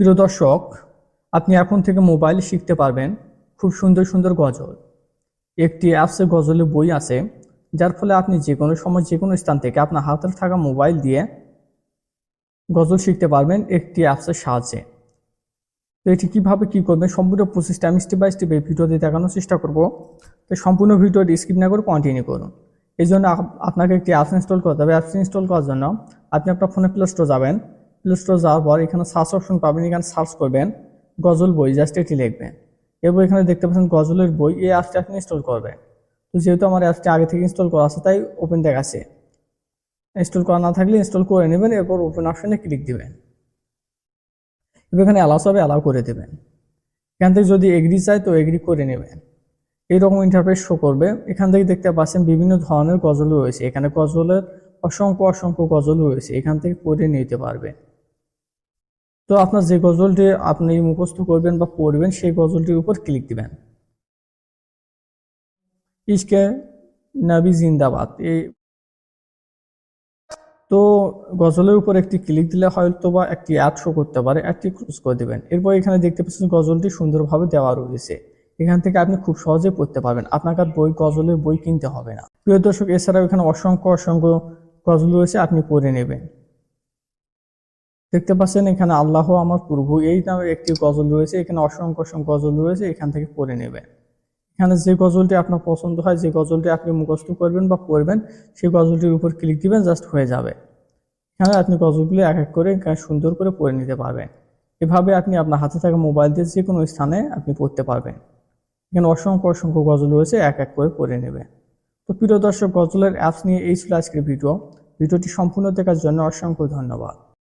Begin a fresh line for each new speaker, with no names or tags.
প্রিয় দর্শক, আপনি এখন থেকে মোবাইল শিখতে পারবেন খুব সুন্দর সুন্দর গজল। একটি অ্যাপসে গজলের বই আছে, যার ফলে আপনি যে কোনো সময় যে কোনো স্থান থেকে আপনার হাতে থাকা মোবাইল দিয়ে গজল শিখতে পারবেন একটি অ্যাপসের সাহায্যে। তো এটি কীভাবে কী করবেন সম্পূর্ণ প্রসেসটা আমি স্টেপ বাই স্টেপ এই ভিডিওতে দেখানোর চেষ্টা করব। তো সম্পূর্ণ ভিডিওটি স্কিপ না করে কন্টিনিউ করুন। এই জন্য আপ- আপনাকে একটি অ্যাপস ইনস্টল করতে হবে। অ্যাপস ইনস্টল করার জন্য আপনি আপনার ফোনে প্লে স্টোর যাবেন। প্লে স্টোর যাওয়ার পর এখানে সার্চ অপশন পাবেন, এখানে সার্চ করবেন, গজল বই জাস্ট এটি লিখবেন। এরপর এখানে দেখতে পাচ্ছেন গজলের বই, এই অ্যাপসটি আপনি ইনস্টল করবেন। তো যেহেতু আমার অ্যাপসটি আগে থেকে ইনস্টল করা আছে, তাই ওপেন দেখাচ্ছে। ইনস্টল করা না থাকলে ইনস্টল করে নেবেন, এরপর ওপেন অপশনে ক্লিক দিবেন। এবার এখানে অ্যালাউ হবে অ্যালাউ করে দেবেন। এখান থেকে যদি এগ্রি চায়, তো এগ্রি করে নেবেন। এইরকম ইন্টারফেস শো করবে। এখান থেকে দেখতে পাচ্ছেন বিভিন্ন ধরনের গজল রয়েছে। এখানে গজলের অসংখ্য অসংখ্য গজল রয়েছে। এখান থেকে পড়ে নিতে পারবেন। তো আপনার যে গজলটি আপনি মুখস্থ করবেন বা পড়বেন, সেই গজলটির উপর ক্লিক দিবেন। ইশকে নাবি জিন্দাবাদ। এই তো গজলের উপর একটি ক্লিক দিলে হয়তো বা একটি অ্যাড শো করতে পারে অ্যাডটি ক্লোজ করে দেবেন। এরপর এখানে দেখতে পাচ্ছেন গজলটি সুন্দরভাবে দেওয়া রয়েছে। এখান থেকে আপনি খুব সহজে পড়তে পারবেন। আপনাকে বই, গজলের বই কিনতে হবে না। প্রিয় দর্শক, এছাড়াও এখানে অসংখ্য অসংখ্য গজল রয়েছে, আপনি পড়ে নেবেন। দেখতে পাচ্ছেন, এখানে আল্লাহ আমার প্রভু। এই নামে একটি গজল রয়েছে, এখানে অসংখ্য অসংখ্য গজল রয়েছে, এখান থেকে পড়ে নেবেন। এখানে যে গজলটি আপনার পছন্দ হয়, যে গজলটি আপনি মুখস্থ করবেন বা পড়বেন সেই গজলটির উপর ক্লিক দিবেন জাস্ট হয়ে যাবে। এখানে আপনি গজলগুলি এক এক করে সুন্দর করে পড়ে নিতে পারবেন। এভাবে আপনি আপনার হাতে থাকা মোবাইল দিয়ে যে কোনো স্থানে আপনি পড়তে পারবেন। এখানে অসংখ্য অসংখ্য গজল রয়েছে, এক এক করে পড়ে নেবেন। তো প্রিয় দর্শক, গজলের অ্যাপস নিয়ে এই ছিল আজকের ভিডিও। ভিডিওটি সম্পূর্ণ দেখার জন্য অসংখ্য ধন্যবাদ।